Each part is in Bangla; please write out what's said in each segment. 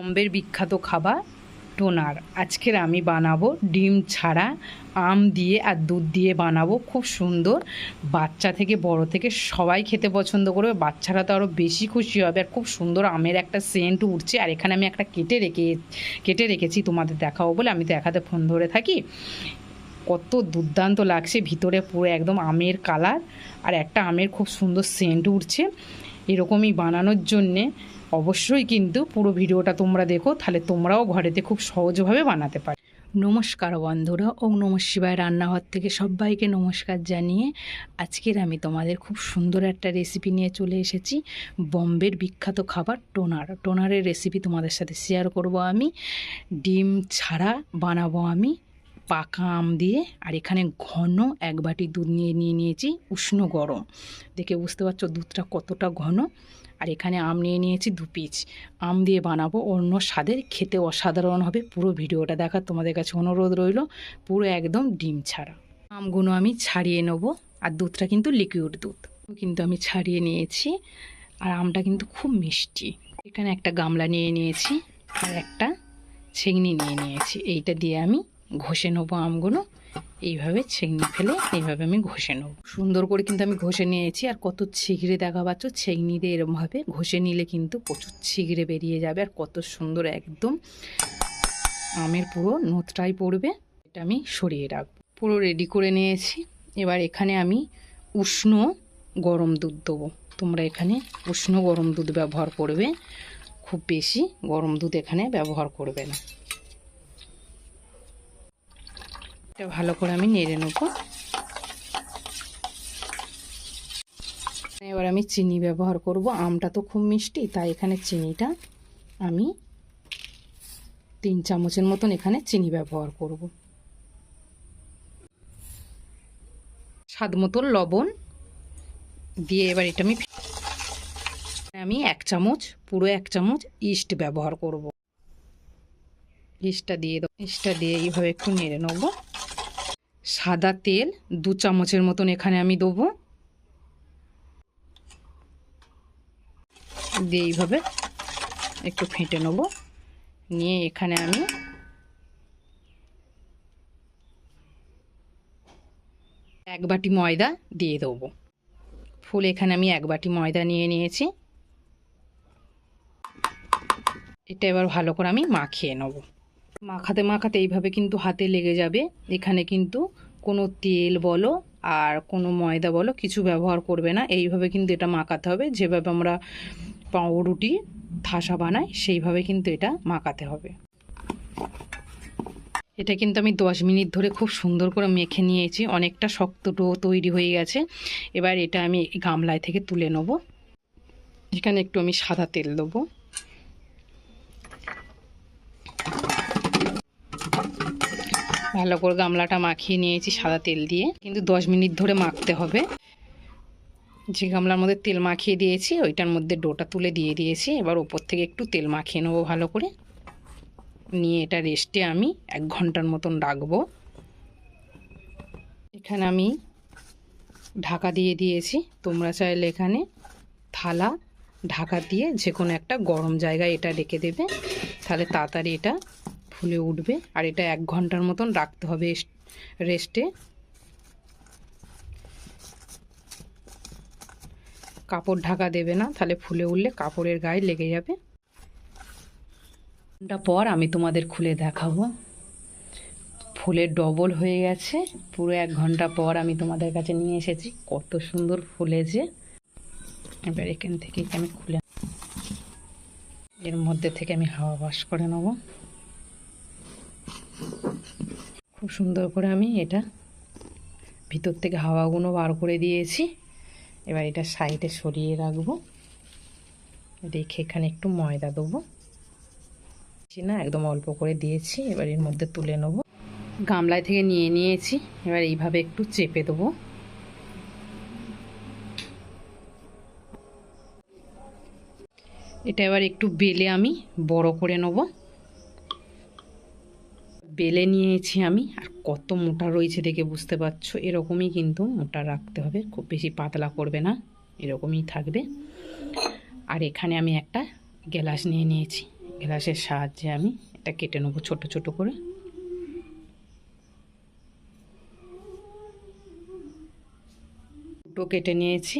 বম্বের বিখ্যাত খাবার টোনার। আজকের আমি বানাবো ডিম ছাড়া, আম দিয়ে আর দুধ দিয়ে বানাবো। খুব সুন্দর। বাচ্চা থেকে বড় থেকে সবাই খেতে পছন্দ করবে। বাচ্চারা তো আরও বেশি খুশি হবে। আর খুব সুন্দর আমের একটা সেন্ট উঠছে আর এখানে আমি একটা কেটে রেখে, কেটে রেখেছি তোমাদের দেখাবো বলে। আমি দেখাতে ফোন ধরে থাকি। কত দুর্দান্ত লাগছে। ভিতরে পুরো একদম আমের কালার। আর একটা আমের খুব সুন্দর সেন্ট উঠছে এরকমই বানানোর জন্যে অবশ্যই কিন্তু পুরো ভিডিওটা তোমরা দেখো, তাহলে তোমরাও ঘরেতে খুব সহজভাবে বানাতে পারো। নমস্কার বন্ধুরা ও নম রান্নাঘর থেকে সবাইকে নমস্কার জানিয়ে আজকের আমি তোমাদের খুব সুন্দর একটা রেসিপি নিয়ে চলে এসেছি, বম্বের বিখ্যাত খাবার টোনার। টোনারের রেসিপি তোমাদের সাথে শেয়ার করব আমি। ডিম ছাড়া বানাবো আমি পাকা আম দিয়ে, আর এখানে ঘন এক বাটি দুধ নিয়ে নিয়ে নিয়েছি উষ্ণ গরম। দেখে বুঝতে পারছ দুধটা কতটা ঘন। আর এখানে আম নিয়ে নিয়েছি দু পিস আম দিয়ে বানাবো, অন্য স্বাদের, খেতে অসাধারণ হবে। পুরো ভিডিওটা দেখার তোমাদের কাছে অনুরোধ রইল, পুরো একদম ডিম ছাড়া। আমগুলো আমি ছাড়িয়ে নেব, আর দুধটা কিন্তু লিকুইড দুধ। কিন্তু আমি ছাড়িয়ে নিয়েছি, আর আমটা কিন্তু খুব মিষ্টি। এখানে একটা গামলা নিয়ে নিয়েছি, আর একটা ছেগনি নিয়ে নিয়েছি। এইটা দিয়ে আমি ঘষে নেব আমগুলো। এইভাবে ছেগনি ফেলে, এইভাবে আমি ঘষে নেব। সুন্দর করে কিন্তু আমি ঘষে নিয়েছি, আর কত ছিগড়ে দেখা পাচ্ছ ছেগনি দিয়ে এরমভাবে ঘষে নিলে কিন্তু প্রচুর ছিগড়ে বেরিয়ে যাবে, আর কত সুন্দর একদম আমের পুরো নোতটাই পড়বে। এটা আমি সরিয়ে রাখব। পুরো রেডি করে নিয়েছি। এবার এখানে আমি উষ্ণ গরম দুধ দেবো। তোমরা এখানে উষ্ণ গরম দুধ ব্যবহার করবে, খুব বেশি গরম দুধ এখানে ব্যবহার করবে না। এটা ভালো করে আমি নেড়ে নেব। এবার আমি চিনি ব্যবহার করব। আমটা তো খুব মিষ্টি, তাই এখানে চিনিটা আমি তিন চামচের মতন এখানে চিনি ব্যবহার করব। স্বাদ মতন লবণ দিয়ে এবার এটা আমি আমি এক চামচ, পুরো এক চামচ ইস্ট ব্যবহার করব। ইস্টটা দিয়ে দেবো। ইস্টটা দিয়ে এইভাবে একটু নেড়ে নেব। সাদা তেল দু চামচের মতন এখানে আমি দেবো। দিয়ে এইভাবে একটু ফেটে নেব। নিয়ে এখানে আমি এক বাটি ময়দা দিয়ে দেবো। ফুল এখানে আমি এক বাটি ময়দা নিয়ে নিয়েছি। এটা এবার ভালো করে আমি মাখিয়ে নেব। মাখাতে মাখাতে এইভাবে কিন্তু হাতে লেগে যাবে। এখানে কিন্তু কোনো তেল বলো আর কোনো ময়দা বলো কিছু ব্যবহার করবে না। এইভাবে কিন্তু এটা মাখাতে হবে। যেভাবে আমরা পাউরুটি থাসা বানাই, সেইভাবে কিন্তু এটা মাখাতে হবে। এটা কিন্তু আমি দশ মিনিট ধরে খুব সুন্দর করে মেখে নিয়েছি। অনেকটা শক্ত ডো তৈরি হয়ে গেছে। এবার এটা আমি গামলায় থেকে তুলে নেব। এখানে একটু আমি সাদা তেল দেবো। ভালো করে গামলাটা মাখিয়ে নিয়েছি সাদা তেল দিয়ে। কিন্তু দশ মিনিট ধরে মাখতে হবে। যে গামলার মধ্যে তেল মাখিয়ে দিয়েছি, ওইটার মধ্যে ডোটা তুলে দিয়ে দিয়েছি। এবার ওপর থেকে একটু তেল মাখিয়ে নেব ভালো করে। নিয়ে এটা রেস্টে আমি এক ঘণ্টার মতন রাখব। এখানে আমি ঢাকা দিয়ে দিয়েছি। তোমরা চাইলে এখানে থালা, ঢাকা দিয়ে যে কোনো একটা গরম জায়গায় এটা রেখে দেবে। তাহলে তাড়াতাড়ি এটা ফুলে উঠবে। আর এটা এক ঘণ্টার মতন রাখতে হবে রেস্টে। কাপড় ঢাকা দেবে না, তাহলে ফুলে উঠলে কাপড়ের গায়ে লেগে যাবে। ঘণ্টা পর আমি তোমাদের খুলে দেখাবো। ফুলে ডবল হয়ে গেছে, পুরো এক ঘণ্টা পর আমি তোমাদের কাছে নিয়ে এসেছি। কত সুন্দর ফুলেছে এবার এখান থেকে আমি খুলে এর মধ্যে থেকে আমি হাওয়া বাস করে নেব। খুব সুন্দর করে আমি এটা ভিতর থেকে হাওয়াগুলো বার করে দিয়েছি। এবার এটা সাইডে সরিয়ে রাখব। রেখে এখানে একটু ময়দা দেবো। না, একদম অল্প করে দিয়েছি, এবার এর মধ্যে তুলে নেব। গামলায় থেকে নিয়ে নিয়েছি, এবার এইভাবে একটু চেপে দেবো। এটা এবার একটু বেলে আমি বড় করে নেব। বেলে নিয়েছি আমি, আর কত মোটা রয়েছে দেখে বুঝতে পারছ? এরকমই কিন্তু মোটা রাখতে হবে, খুব বেশি পাতলা করবে না, এরকমই থাকবে। আর এখানে আমি একটা গ্লাস নিয়ে নিয়েছি গ্লাসের সাহায্যে আমি এটা কেটে নেব ছোট ছোট করে। দুটো কেটে নিয়েছি।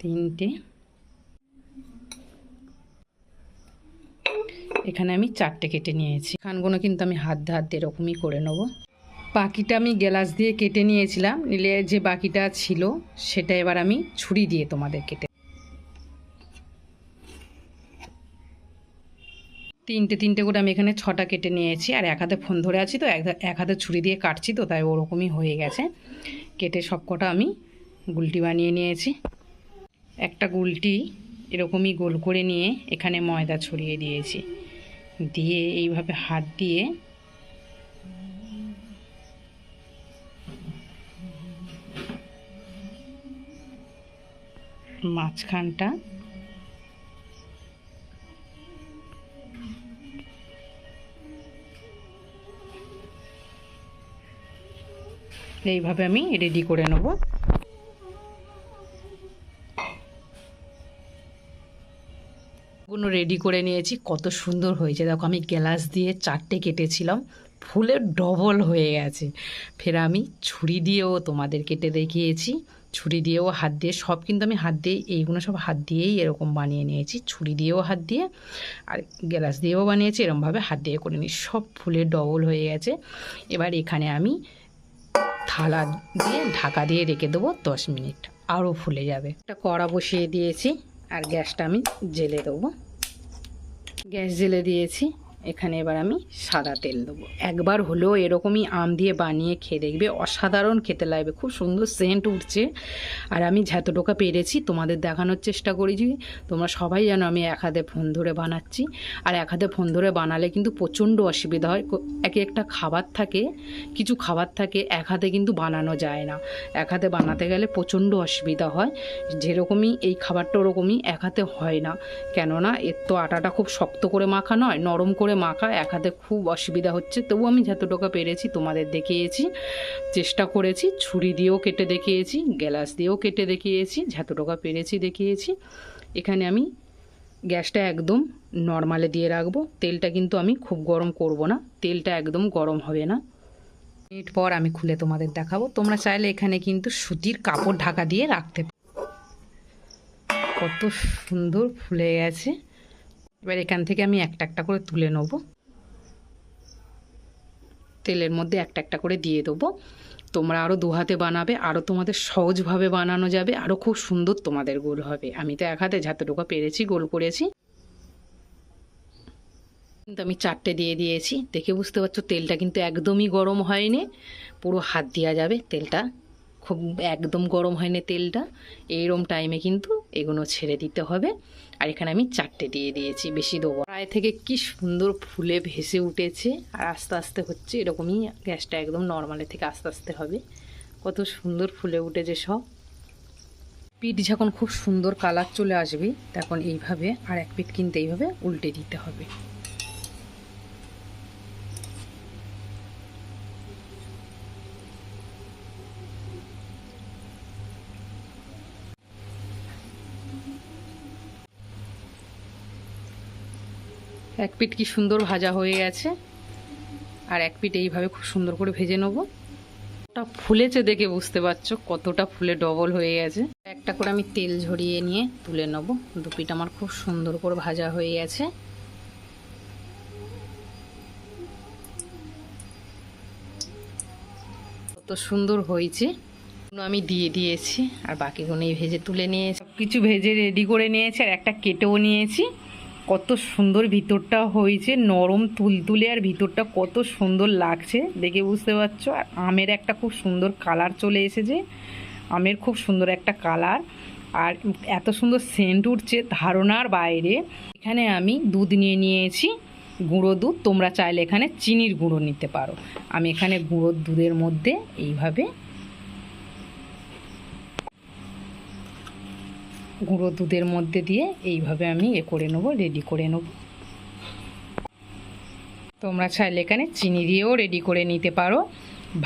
তিনটে। এখানে আমি চারটে কেটে নিয়েছি। খানগুলো কিন্তু আমি হাত দিয়ে হাত দিয়ে এরকমই করে নেব। বাকিটা আমি গ্লাস দিয়ে কেটে নিয়েছিলাম, নিলে যে বাকিটা ছিল সেটা এবার আমি ছুরি দিয়ে তোমাদের কেটে তিনটে তিনটে করে আমি এখানে ছটা কেটে নিয়েছি, আর এক হাতে ফোন ধরে আছি তো, এক এক হাতে ছুরি দিয়ে কাটছি তো, তাই ওরকমই হয়ে গেছে। কেটে সব কটা আমি গুলটি বানিয়ে নিয়েছি। একটা গুলটি এরকমই গোল করে নিয়ে এখানে ময়দা ছড়িয়ে দিয়েছি। দিয়ে এইভাবে হাত দিয়ে মাঝখানটা এইভাবে আমি রেডি করে নেব। গুলো রেডি করে নিয়েছি। কত সুন্দর হয়েছে। দেখো, আমি গ্লাস দিয়ে চারটে কেটেছিলাম। ফুলের ডবল হয়ে গেছে। ফের আমি ছুরি দিয়েও তোমাদের কেটে দেখিয়েছি। ছুরি দিয়েও হাত দিয়ে, সব কিন্তু আমি হাত দিয়ে, এইগুলো সব হাত দিয়েই এরকম বানিয়ে নিয়েছি। ছুরি দিয়েও হাত দিয়ে আর গ্লাস দিয়েও বানিয়েছি এরকমভাবে হাত দিয়ে করে নিই সব ফুলের ডবল হয়ে গেছে। এবার এখানে আমি থালা দিয়ে ঢাকা দিয়ে রেখে দেবো দশ মিনিট। আরও ফুলে যাবে। একটা কড়া বসিয়ে দিয়েছি। আর গ্যাসটা আমি জেলে দেবো। গ্যাস জেলে দিয়েছি। এখানে এবার আমি সাদা তেল দেবো। একবার হলেও এরকমই আম দিয়ে বানিয়ে খেয়ে দেখবে, অসাধারণ খেতে লাগবে, খুব সুন্দর সেন্ট উঠছে। আর আমি যতটুকু পেরেছি তোমাদের দেখানোর চেষ্টা করেছি তোমরা সবাই জানো আমি এক হাতে ফোন ধরে বানাচ্ছি। আর এক হাতে ফোন ধরে বানালে কিন্তু প্রচণ্ড অসুবিধা হয়। এক একটা খাবার থাকে, কিছু খাবার থাকে, এক হাতে কিন্তু বানানো যায় না। এক হাতে বানাতে গেলে প্রচণ্ড অসুবিধা হয়। যেরকমই এই খাবারটা ওরকমই এক হাতে হয় না। কেননা এর তো আটাটা খুব শক্ত করে মাখা নয় নরম করে মাখা, এক হাতে খুব অসুবিধা হচ্ছে। তবু আমি যতটুকু পেরেছি তোমাদের দেখিয়েছি, চেষ্টা করেছি, ছুরি দিয়েও কেটে দেখিয়েছি, গ্যালাস দিয়েও কেটে দেখিয়েছি, যতটুকু পেরেছি দেখিয়েছি। এখানে আমি গ্যাসটা একদম নর্মালে দিয়ে রাখব। তেলটা কিন্তু আমি খুব গরম করব না। তেলটা একদম গরম হবে না। মিনিট পর আমি খুলে তোমাদের দেখাবো। তোমরা চাইলে এখানে কিন্তু সুতির কাপড় ঢাকা দিয়ে রাখতে। কত সুন্দর ফুলে গেছে। এবার এখান থেকে আমি একটা একটা করে তুলে নেব। তেলের মধ্যে একটা একটা করে দিয়ে দেবো। তোমরা আরও দু হাতে বানাবে আরও তোমাদের সহজভাবে বানানো যাবে আরও খুব সুন্দর তোমাদের গোল হবে। আমি তো এক হাতে যতটুকু পেরেছি গোল করেছি। কিন্তু আমি চারটে দিয়ে দিয়েছি। দেখে বুঝতে পারছ, তেলটা কিন্তু একদমই গরম হয়নি। পুরো হাত দেওয়া যাবে তেলটা। খুব একদম গরম হয়নি তেলটা। এইরকম টাইমে কিন্তু এগুলো ছেড়ে দিতে হবে। আর এখানে আমি চারটে দিয়ে দিয়েছি, বেশি দেবো প্রায় থেকে কি সুন্দর ফুলে ভেসে উঠেছে, আর আস্তে আস্তে হচ্ছে এরকমই গ্যাসটা একদম নর্মালে থেকে আস্তে আস্তে হবে। কত সুন্দর ফুলে উঠেছে সব। পিঠ যখন খুব সুন্দর কালার চলে আসবে, তখন এইভাবে আর এক পিঠ কিনতে এইভাবে উল্টে দিতে হবে। এক পিঠ কি সুন্দর ভাজা হয়ে গেছে। আর এক পিঠ এইভাবে খুব সুন্দর করে ভেজে নেব। ওটা ফুলেছে দেখে বুঝতে পারছ, কতটা ফুলে ডবল হয়ে গেছে। একটা করে আমি তেল ঝরিয়ে নিয়ে তুলে নেব। দু পিঠ আমার খুব সুন্দর করে ভাজা হয়ে গেছে। কত সুন্দর হয়েছে। আমি দিয়ে দিয়েছি, আর বাকিগুলো ভেজে তুলে নিয়েছি। কিছু ভেজে রেডি করে নিয়েছি, আর একটা কেটেও নিয়েছি। কত সুন্দর ভিতরটা হয়েছে, নরম তুলতুলে, আর ভিতরটা কত সুন্দর লাগছে দেখে বুঝতে পারছ। আর আমের একটা খুব সুন্দর কালার চলে এসেছে। আমের খুব সুন্দর একটা কালার। আর এত সুন্দর সেন্ট উঠছে ধারণার বাইরে। এখানে আমি দুধ নিয়ে নিয়েছি, গুঁড়ো দুধ। তোমরা চাইলে এখানে চিনির গুঁড়ো নিতে পারো। আমি এখানে গুঁড়ো দুধের মধ্যে এইভাবে গুঁড়ো দুধের মধ্যে দিয়ে এইভাবে আমি এ করে নেব রেডি করে নেব। তোমরা চাইলে এখানে চিনি দিয়েও রেডি করে নিতে পারো।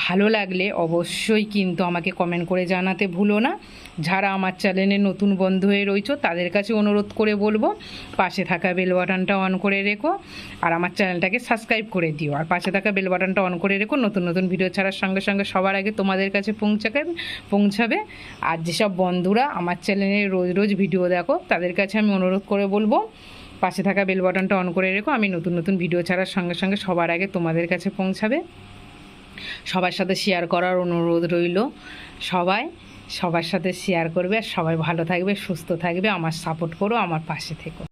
ভালো লাগলে অবশ্যই কিন্তু আমাকে কমেন্ট করে জানাতে ভুলো না। যারা আমার চ্যানেলে নতুন বন্ধু হয়ে রয়েছো, তাদের কাছে অনুরোধ করে বলব, পাশে থাকা বেল বাটনটা অন করে রেখো আর আমার চ্যানেলটাকে সাবস্ক্রাইব করে দিও। আর পাশে থাকা বেল বাটনটা অন করে রেখো, নতুন নতুন ভিডিও ছাড়ার সঙ্গে সঙ্গে সবার আগে তোমাদের কাছে পৌঁছাবে পৌঁছাবে। আর যেসব বন্ধুরা আমার চ্যানেলে রোজ রোজ ভিডিও দেখো, তাদের কাছে আমি অনুরোধ করে বলব, পাশে থাকা বেল বাটনটা অন করে রেখো, আমি নতুন নতুন ভিডিও ছাড়ার সঙ্গে সঙ্গে সবার আগে তোমাদের কাছে পৌঁছাবে। সবার সাথে শেয়ার করার অনুরোধ রইল। সবাই সবার সাথে শেয়ার করবে আর সবাই ভালো থাকবে, সুস্থ থাকবে, আমার সাপোর্ট করো, আমার পাশে থেকো।